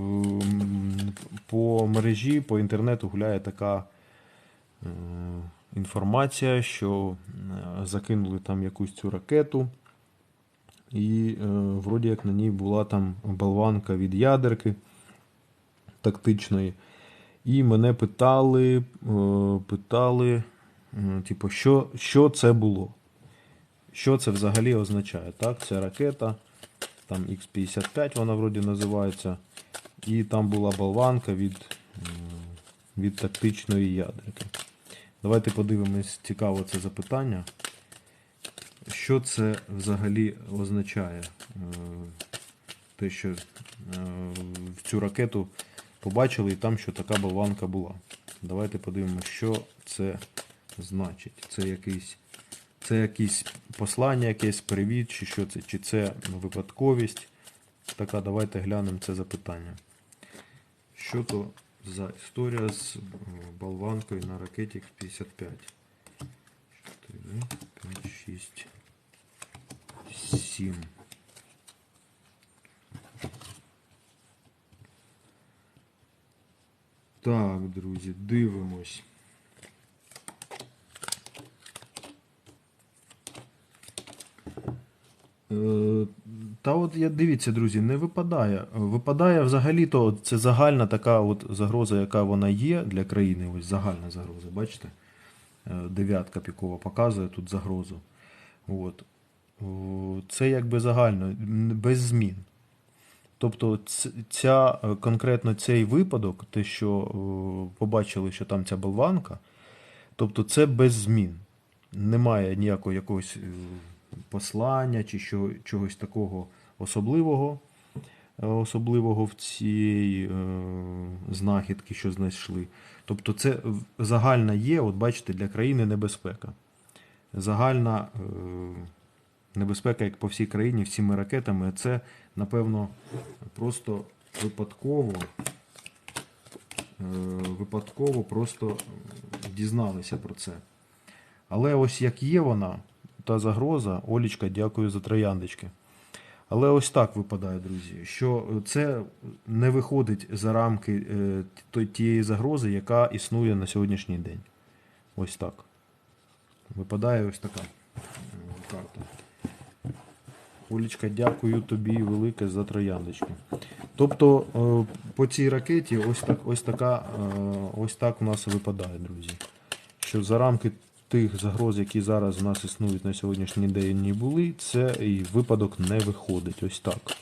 ем, по мережі, по інтернету гуляє така е, інформація, що е, закинули там якусь цю ракету. І е, вроді як на ній була там болванка від ядерки тактичної. І мене питали, питали, типу, що, що це було? Що це взагалі означає? Так, це ракета, там X-55 вона вроді називається. І там була болванка від, від тактичної ядерки. Давайте подивимось, цікаво це запитання. Що це взагалі означає? Е, Те, що е, в цю ракету побачили і там, що така болванка була. Давайте подивимося, що це значить. Це якийсь, це якісь послання, якесь привіт, чи що це, чи це випадковість. Така, давайте глянемо це запитання. Що то за історія з е, болванкою на ракеті X-55? 4, 5, 6, 7. Так, друзі, дивимось. Е, Та от я дивіться, друзі, не випадає. Випадає взагалі-то це загальна така от загроза, яка вона є для країни. Ось загальна загроза, бачите? Е, Дев'ятка пікова показує тут загрозу. От. Це якби загально, без змін. Тобто ця, е, конкретно цей випадок, те, що побачили, що там ця болванка, тобто це без змін. Немає ніякого якогось е, послання чи що, чогось такого особливого, е, особливого в цій е, знахідці, що знайшли. Тобто це загальна є, от бачите, для країни небезпека. Загальна е, небезпека, як по всій країні, всіми ракетами, це, напевно, просто випадково. е, Випадково просто дізналися про це. Але ось як є вона, та загроза, Олічка, дякую за трояндочки. Але ось так випадає, друзі, що це не виходить за рамки е, тієї загрози, яка існує на сьогоднішній день. Ось так. Випадає ось така карта. Олічка, дякую тобі велике за трояндочки. Тобто е, по цій ракеті ось так, ось така, е, ось так у нас випадає, друзі. Що за рамки тих загроз, які зараз у нас існують на сьогоднішній день, не були, це і випадок не виходить. Ось так.